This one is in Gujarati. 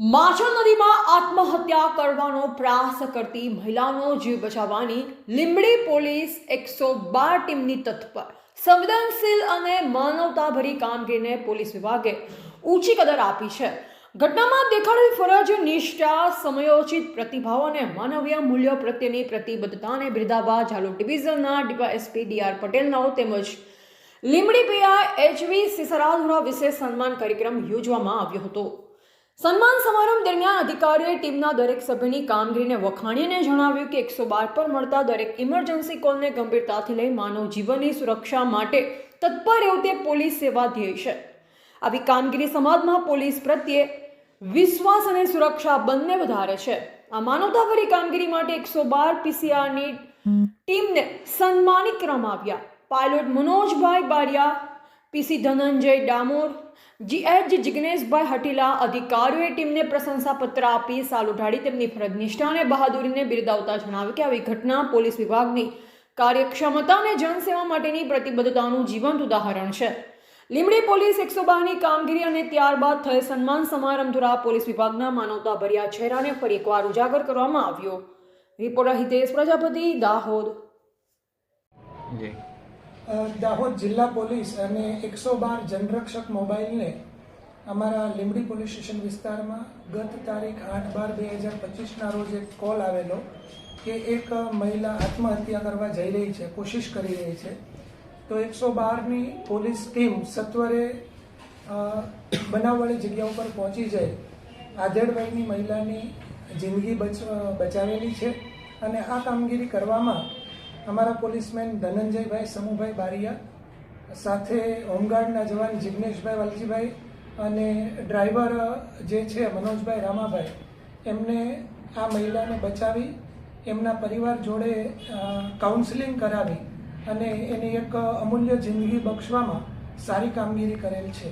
માછલ નદીમાં આત્મહત્યા કરવાનો પ્રયાસ કરતી મહિલાનો જીવ બચાવવાની લીંબડી પોલીસ એકસો બાર ટીમની તત્પર સંવેદનશીલ અને માનવતાભરી કામગીરીને પોલીસ વિભાગે ઊંચી કદર આપી છે. ઘટનામાં દેખાડેલ ફરજ, નિષ્ઠા, સમયોચિત પ્રતિભાવ અને માનવીય મૂલ્યો પ્રત્યેની પ્રતિબદ્ધતાને બિરદાવવા ઝાલોર ડિવિઝનના ડીવાયએસપી ડીઆર પટેલનો તેમજ લીંબડી પીઆઈ એચવી સિસરાધુરા વિશેષ સન્માન કાર્યક્રમ યોજવામાં આવ્યો હતો. સન્માન સમારંભ દરમિયાન અધિકારીએ ટીમના દરેક સભ્યની કામગીરીને વખાણીને જણાવ્યું કે એકસો બાર પર મળતા દરેક ઇમરજન્સી કોલને ગંભીરતાથી લઈ માનવ જીવનની સુરક્ષા માટે તત્પર એવું તે પોલીસ સેવા ધ્યેય છે. આવી કામગીરી સમાજમાં પોલીસ પ્રત્યે વિશ્વાસ અને સુરક્ષા બંને વધારે છે. આ માનવતાભરી કામગીરી માટે એકસો બાર પીસીઆરની ટીમને સન્માનિત કરવામાં આવ્યા. Pilot Manojbhai Bariya PC Dhananjay Damor GH Jigneshbhai Hatila અધિકારીઓએ ટીમને પ્રશંસાપત્ર આપી સાલ ઉઠાડી તેમની ફરજ નિષ્ઠા અને બહાદુરીને બિરદાવતા જણાવ્યું કે આવી ઘટના પોલીસ વિભાગની કાર્યક્ષમતા અને જનસેવા માટેની પ્રતિબદ્ધતાનું જીવંત ઉદાહરણ છે. લીમડી પોલીસ એકસો બારની કામગીરી અને ત્યારબાદ થયેલ સન્માન સમારંભ દ્વારા પોલીસ વિભાગના માનવતાભર્યા ચહેરાને ફરી એકવાર ઉજાગર કરવામાં આવ્યો. રિપોર્ટર હિતેશ પ્રજાપતિ દાહોદ. દાહોદ જિલ્લા પોલીસ અને એકસો બાર જનરક્ષક મોબાઈલને અમારા લીંબડી પોલીસ સ્ટેશન વિસ્તારમાં ગત તારીખ આઠ બાર બે હજાર પચીસના રોજ એક કોલ આવેલો કે એક મહિલા આત્મહત્યા કરવા જઈ રહી છે, કોશિશ કરી રહી છે. તો એકસો બારની પોલીસ ટીમ સત્વરે બનાવવાળી જગ્યા ઉપર પહોંચી જાય. આધેડભાઈની મહિલાની જિંદગી બચ, બચાવેલી છે અને આ કામગીરી કરવામાં અમારા પોલીસમેન ધનંજયભાઈ, સમુભાઈ બારિયા, સાથે હોમગાર્ડના જવાન જિગ્નેશભાઈ વાલજીભાઈ અને ડ્રાઈવર જે છે મનોજભાઈ રામાભાઈ, એમને આ મહિલાને બચાવી, એમના પરિવાર જોડે કાઉન્સિલિંગ કરાવી અને એની એક અમૂલ્ય જિંદગી બક્ષવામાં સારી કામગીરી કરેલ છે.